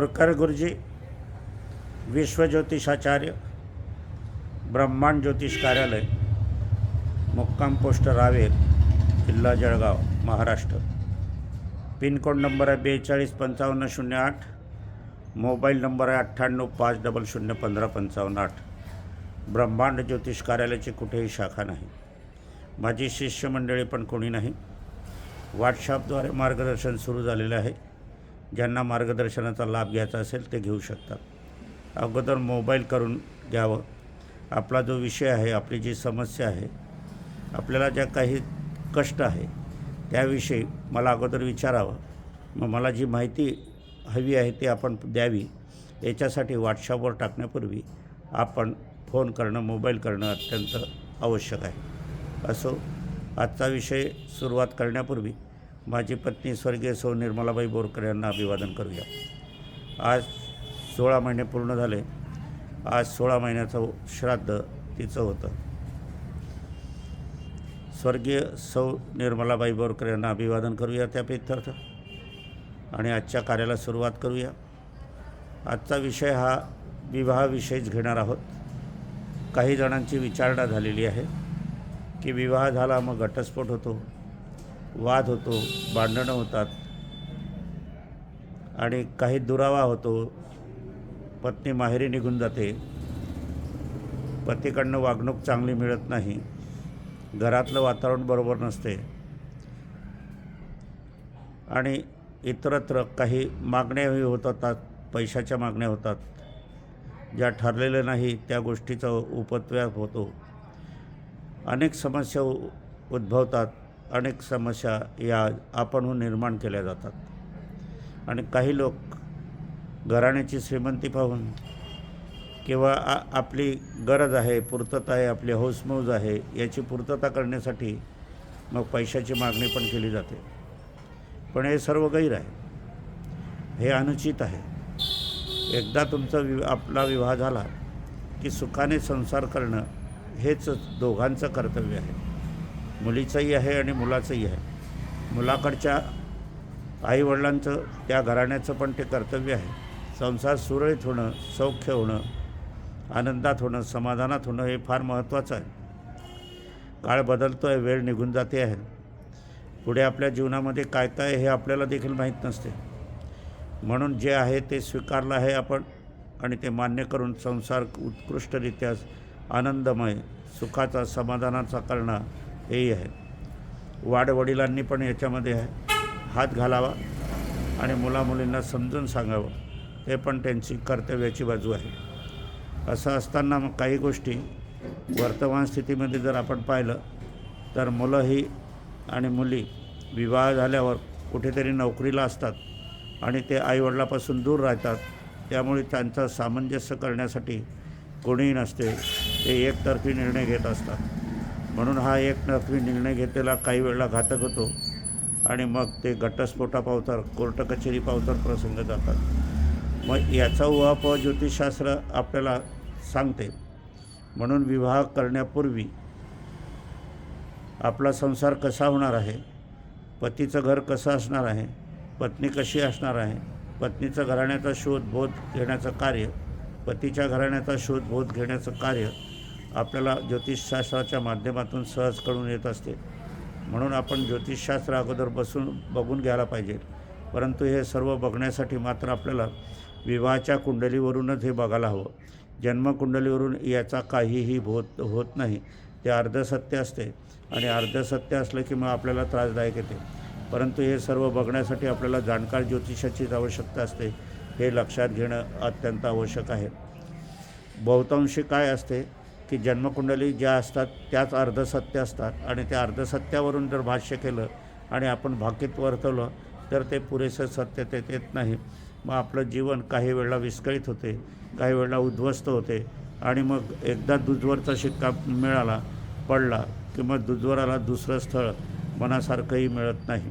बोरकर गुरुजी विश्वज्योतिषाचार्य ब्रह्मांड ज्योतिष कार्यालय मुक्काम पोस्ट रावेर जिल्हा जळगाव महाराष्ट्र. पिनकोड नंबर आहे बेचाळीस पंचावन्न शून्य आठ. मोबाईल नंबर आहे अठ्ठ्याण्णव पाच डबल शून्य पंधरा पंचावन्न आठ. ब्रह्मांड ज्योतिष कार्यालयाची कुठेही शाखा नाही. माझी शिष्यमंडळी पण कोणी नाही. व्हॉट्सॲपद्वारे मार्गदर्शन सुरू झालेलं आहे. ज्यांना मार्गदर्शनाचा लाभ घ्यायचा असेल ते घेऊ शकतात. अगोदर मोबाईल करून घ्यावं. आपला जो विषय आहे आपली जी समस्या आहे आपल्याला ज्या काही कष्ट आहे त्याविषयी मला अगोदर विचारावं. मग मला जी माहिती हवी आहे ती आपण द्यावी. याच्यासाठी व्हॉट्सअपवर टाकण्यापूर्वी आपण फोन करणं मोबाईल करणं अत्यंत आवश्यक आहे. असो आजचा विषय सुरुवात करण्यापूर्वी माझी पत्नी स्वर्गीय सौ निर्मलाबाई बोरकर यांना अभिवादन करूया. आज सोळा महिने पूर्ण झाले. आज सोळा महिन्याचं श्राद्ध तिचं होतं. स्वर्गीय सौ निर्मलाबाई बोरकर यांना अभिवादन करूया त्या प्रित्यर्थ आणि आजच्या कार्याला सुरुवात करूया. आजचा विषय हा विवाहाविषयीच घेणार आहोत. काही जणांची विचारणा झालेली आहे की विवाह झाला मग घटस्फोट होतो. वाद होतो भांडणं होतात. आणि काही दुरावा होतो. पत्नी माहेरी निघून जाते. पतीकडनं वागणूक चांगली मिळत नाही. घरातलं वातावरण बरोबर नसते. आणि इतरत्र काही मागण्याही होत होतात पैशाच्या मागण्या होतात. ज्या ठरलेल्या नाही त्या गोष्टीचा उपत्व्याप होतो. अनेक समस्या उ- उद्भवतात. अनेक समस्या या आपणहून निर्माण केल्या जातात. आणि काही लोक घराण्याची श्रीमंती पाहून किंवा आ आपली गरज आहे पूर्तता आहे आपली हौसमौज आहे याची पूर्तता करण्यासाठी मग पैशाची मागणी पण केली जाते. पण हे सर्व गैर आहे. हे अनुचित आहे. एकदा तुमचा वि आपला विवाह झाला की सुखाने संसार करणं हेच दोघांचं कर्तव्य आहे. मुलीचंही आहे आणि मुलाचंही आहे. मुलाकडच्या आईवडिलांचं त्या घराण्याचं पण ते कर्तव्य आहे. संसार सुरळीत होणं सौख्य होणं आनंदात होणं समाधानात होणं हे फार महत्त्वाचं आहे. काळ बदलतो आहे वेळ निघून जाते आहे. पुढे आपल्या जीवनामध्ये काय काय हे आपल्याला देखील माहीत नसते. म्हणून जे आहे ते स्वीकारलं आहे आपण आणि ते मान्य करून संसार उत्कृष्टरित्या आनंदमय सुखाचा समाधानाचा करणं हेही आहे. वाडवडिलांनी पण याच्यामध्ये आहे हात घालावा आणि मुलामुलींना समजून सांगावं. हे पण त्यांची कर्तव्याची बाजू आहे. असं असताना मग काही गोष्टी वर्तमान स्थितीमध्ये जर आपण पाहिलं तर मुलंही आणि मुली विवाह झाल्यावर कुठेतरी नोकरीला असतात आणि ते आईवडिलापासून दूर राहतात. त्यामुळे त्यांचं सामंजस्य करण्यासाठी कोणीही नसते. ते एकतर्फी निर्णय घेत असतात. म्हणून हा एक नकवी निर्णय घेतलेला काही वेळेला घातक होतो. आणि मग ते घटस्फोटा पावतात कोर्ट कचेरी पावतात प्रसंग जातात. मग याचा उहापोह ज्योतिषशास्त्र आपल्याला सांगते. म्हणून विवाह करण्यापूर्वी आपला संसार कसा होणार आहे? पतीचं घर कसं असणार आहे? पत्नी कशी असणार आहे? पत्नीचं घराण्याचा शोध बोध घेण्याचं कार्य पतीच्या घराण्याचा शोध बोध घेण्याचं कार्य आपल्याला ज्योतिषशास्त्राच्या माध्यमातून सहज कळून येत असते. म्हणून आपण ज्योतिषशास्त्र अगोदर बसून बघून घ्यायला पाहिजे. परंतु हे सर्व बघण्यासाठी मात्र आपल्याला विवाहाच्या कुंडलीवरूनच हे बघायला हवं. जन्मकुंडलीवरून याचा काहीही होत होत नाही. ते अर्धसत्य असते आणि अर्धसत्य असलं की मग आपल्याला त्रासदायक येते. परंतु हे सर्व बघण्यासाठी आपल्याला जाणकार ज्योतिषाचीच आवश्यकता असते हे लक्षात घेणं अत्यंत आवश्यक आहे. बहुतांशी काय असते? की जन्मकुंडली ज्या असतात त्याच अर्धसत्य असतात. आणि त्या अर्धसत्यावरून जर भाष्य केलं आणि आपण भाकीत वर्तवलं तर ते पुरेसं सत्यतेत येत नाही. मग आपलं जीवन काही वेळेला विस्कळीत होते काही वेळेला उद्ध्वस्त होते आणि मग एकदा दुजवरचा शिक्का मिळाला पडला की मग दुजवराला दुसरं स्थळ मनासारखंही मिळत नाही.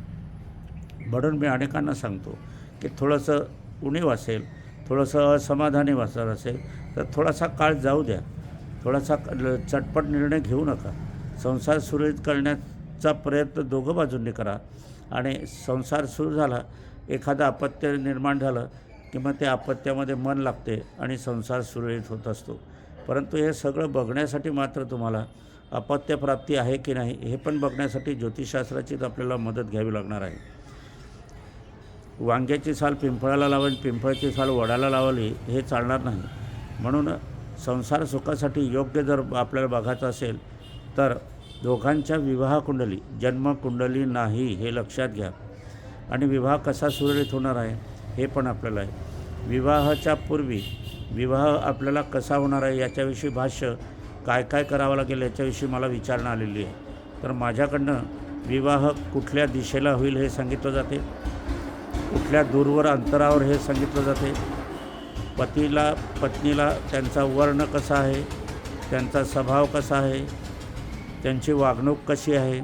म्हणून मी अनेकांना सांगतो की थोडंसं उणीव असेल थोडंसं असमाधानी वाचणार असेल तर थोडासा काळ जाऊ द्या. थोडासा चटपट निर्णय घेऊ नका. संसार सुरळीत करण्याचा प्रयत्न दोघं बाजूंनी करा. आणि संसार सुरू झाला एखादं अपत्य निर्माण झालं की मग ते अपत्यामध्ये मन लागते आणि संसार सुरळीत होत असतो. परंतु हे सगळं बघण्यासाठी मात्र तुम्हाला अपत्यप्राप्ती आहे की नाही हे पण बघण्यासाठी ज्योतिषशास्त्राचीच आपल्याला मदत घ्यावी लागणार आहे. वांग्याची साल पिंपळाला लावली पिंपळाची साल वडाला लावली हे चालणार नाही. म्हणून संसार सुखासाठी योग्य जर आपल्याला बघायचं असेल तर दोघांच्या विवाह कुंडली जन्मकुंडली नाही हे लक्षात घ्या. आणि विवाह कसा सुरळीत होणार आहे हे पण आपल्याला आहे. विवाहाच्या पूर्वी विवाह आपल्याला कसा होणार आहे याच्याविषयी भाष्य काय काय करावं लागेल याच्याविषयी मला विचारणा आलेली आहे. तर माझ्याकडनं विवाह कुठल्या दिशेला होईल हे सांगितलं जाते. कुठल्या दूरवर अंतरावर हे सांगितलं जाते. पतीला पत्नीला त्यांचा वर्ण कसा आहे त्यांचा स्वभाव कसा आहे त्यांची वागणूक कशी आहे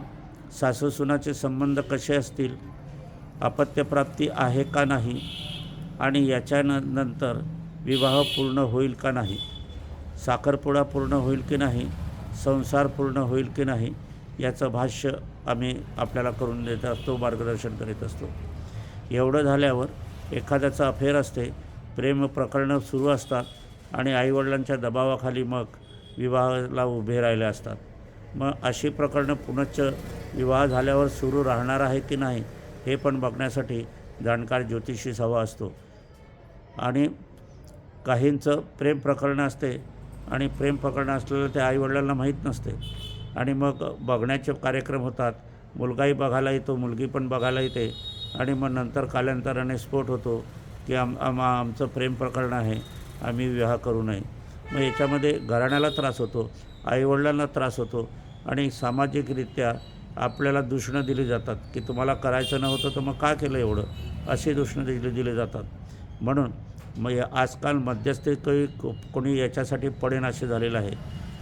सासूसुनाचे संबंध कसे असतील अपत्यप्राप्ती आहे का नाही आणि याच्या नंतर विवाह पूर्ण होईल का नाही साखरपुडा पूर्ण होईल की नाही संसार पूर्ण होईल की नाही याचं भाष्य आम्ही आपल्याला करून देत असतो मार्गदर्शन करीत असतो. एवढं झाल्यावर एखाद्याचं अफेअर असते प्रेम प्रकरणं सुरू असतात आणि आईवडिलांच्या दबावाखाली मग विवाहाला उभे राहिले असतात. मग अशी प्रकरणं पुनश्च विवाह झाल्यावर सुरू राहणार आहे की नाही हे पण बघण्यासाठी जाणकार ज्योतिषीच हवा असतो. आणि काहींचं प्रेम प्रकरणं असते आणि प्रेम प्रकरणं असलेलं ते आईवडिलांना माहीत नसते. आणि मग बघण्याचे कार्यक्रम होतात. मुलगाही बघायला येतो मुलगी पण बघायला येते. आणि मग नंतर कालांतराने स्फोट होतो. की आम आम आमचं प्रेम प्रकरण आहे आम्ही विवाह करू नये. मग याच्यामध्ये घराण्याला त्रास होतो आईवडिलांना त्रास होतो आणि सामाजिकरित्या आपल्याला दूषणं दिली जातात की तुम्हाला करायचं नव्हतं तर मग का केलं एवढं? अशी दूषणं दिली दिली जातात. म्हणून मग आजकाल मध्यस्थी काही को- कोणी याच्यासाठी पडेन असे झालेलं आहे.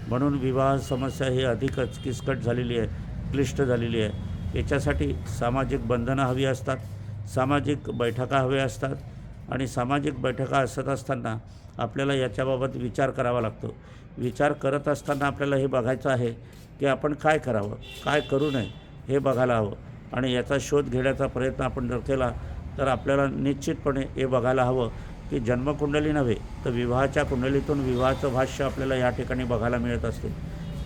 म्हणून विवाह समस्या ही अधिकच किचकट झालेली आहे क्लिष्ट झालेली आहे. याच्यासाठी सामाजिक बंधनं हवी असतात सामाजिक बैठका हव्या असतात आणि सामाजिक बैठका असत असताना आपल्याला याच्याबाबत विचार करावा लागतो. विचार करत असताना आपल्याला हे बघायचं आहे की आपण काय करावं काय करू नये हे बघायला हवं. आणि याचा शोध घेण्याचा प्रयत्न आपण जर केला तर आपल्याला निश्चितपणे हे बघायला हवं की जन्मकुंडली नव्हे तर विवाहाच्या कुंडलीतून विवाहाचं भाष्य आपल्याला या ठिकाणी बघायला मिळत असते.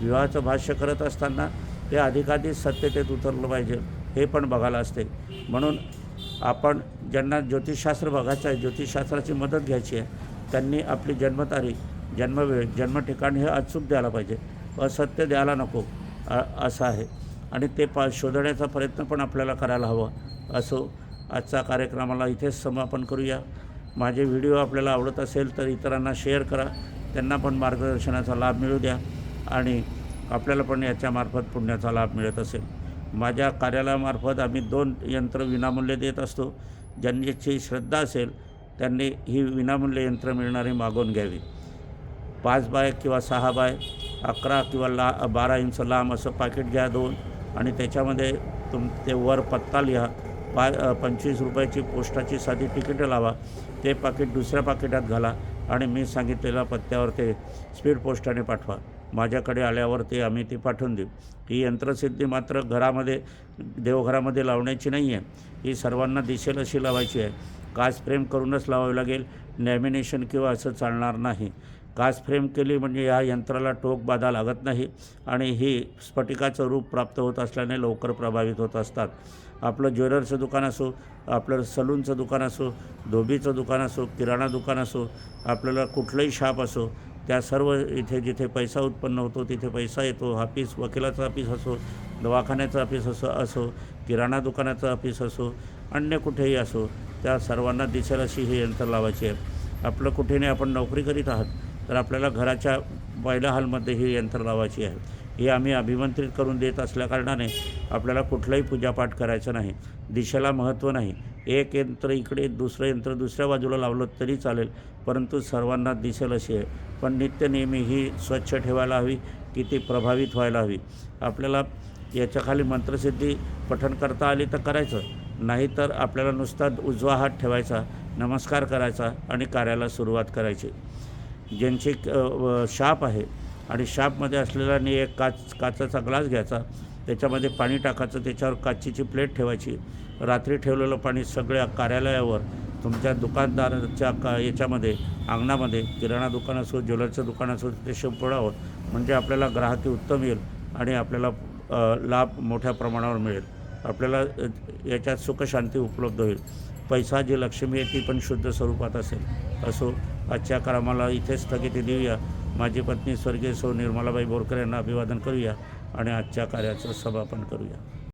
विवाहाचं भाष्य करत असताना ते अधिकाधिक सत्यतेत उतरलं पाहिजे हे पण बघायला असते. म्हणून आपण ज्यांना ज्योतिषशास्त्र बघायचं आहे ज्योतिषशास्त्राची मदत घ्यायची आहे त्यांनी आपली जन्मतारीख जन्मवेळ जन्मठिकाण हे अचूक द्यायला पाहिजे. असत्य द्यायला नको असं आहे. आणि ते पा शोधण्याचा प्रयत्न पण आपल्याला करायला हवा असो आजचा कार्यक्रमाला इथेच समापन करूया. माझे व्हिडिओ आपल्याला आवडत असेल तर इतरांना शेअर करा. त्यांना पण मार्गदर्शनाचा लाभ मिळू द्या. आणि आपल्याला पण याच्यामार्फत पुण्याचा लाभ मिळत असेल. माझ्या कार्यालयामार्फत आम्ही दोन यंत्र विनामूल्य देत असतो. ज्यांची श्रद्धा असेल त्यांनी ही विनामूल्य यंत्र मिळणारी मागवून घ्यावी. पाच बाय किंवा सहा बाय अकरा किंवा ला बारा इंच लांब असं पाकिट घ्या दोन आणि त्याच्यामध्ये तुम ते वर पत्ता लिहा. पा पंचवीस रुपयाची पोस्टाची साधी तिकीटं लावा. ते पाकिट दुसऱ्या पाकिटात घाला आणि मी सांगितलेल्या पत्त्यावर ते स्पीड पोस्टाने पाठवा. माझ्याकडे आल्यावर ते आम्ही ती पाठवून देऊ. ही यंत्रसिद्धी मात्र घरामध्ये देवघरामध्ये लावण्याची नाही आहे. ही सर्वांना दिसेल अशी लावायची आहे. कास फ्रेम करूनच लावावी लागेल. लॅमिनेशन किंवा असं चालणार नाही. काच फ्रेम केली म्हणजे या यंत्राला टोक बाधा लागत नाही आणि ही स्फटिकाचं रूप प्राप्त होत असल्याने लवकर प्रभावित होत असतात. आपलं ज्वेलरचं दुकान असो आपलं सलूनचं दुकान असो धोबीचं दुकान असो किराणा दुकान असो आपल्याला कुठलंही शाप असो त्या सर्व इथे जिथे पैसा उत्पन्न होतो तिथे पैसा येतो. ऑफिस वकिलाचं ऑफिस असो दवाखान्याचं ऑफिस असो असो किराणा दुकानाचं ऑफिस असो अन्य कुठेही असो त्या सर्वांना दिसेल अशी ही यंत्र लावायची आहे. आपलं कुठेने आपण नोकरी करीत आहात तर आपल्याला घराच्या पहिल्या हॉलमध्ये ही यंत्र लावायची आहे. ही आम्ही अभिमंत्रित करून देत असल्याकारणाने आपल्याला कुठलाही पूजापाठ करायचं नाही. दिशेला महत्त्व नाही. एक यंत्र इकडे दुसरं यंत्र दुसऱ्या बाजूला लावलं तरी चालेल. परंतु सर्वांना दिसेल अशी आहे. पण नित्य नेहमी ही स्वच्छ ठेवायला हवी की ती प्रभावित व्हायला हवी. आपल्याला याच्याखाली मंत्रसिद्धी पठण करता आली तर करायचं. नाहीतर आपल्याला नुसता उजवा हात ठेवायचा नमस्कार करायचा आणि कार्याला सुरुवात करायची. ज्यांची शाप आहे आणि शापमध्ये असलेला नि एक काच काचाचा ग्लास घ्यायचा. त्याच्यामध्ये पाणी टाकायचं त्याच्यावर काचीची प्लेट ठेवायची. रात्री ठेवलेलं पाणी सगळ्या कार्यालयावर तुमच्या दुकानदाराच्या का याच्यामध्ये अंगणामध्ये किराणा दुकान असो ज्वेलरचं दुकान असो ते शिंपडावं म्हणजे आपल्याला ग्राहकी उत्तम येईल आणि आपल्याला लाभ मोठ्या प्रमाणावर मिळेल. आपल्याला याच्यात सुखशांती उपलब्ध होईल. पैसा जी लक्ष्मी आहे ती पण शुद्ध स्वरूपात असेल. असो आजच्या कामाला इथे स्थगिती देऊया. माझी पत्नी स्वर्गीय सौ निर्मलाबाई बोरकर यांना अभिवादन करूया. आणि आजच्या कार्याचं समापन करूया.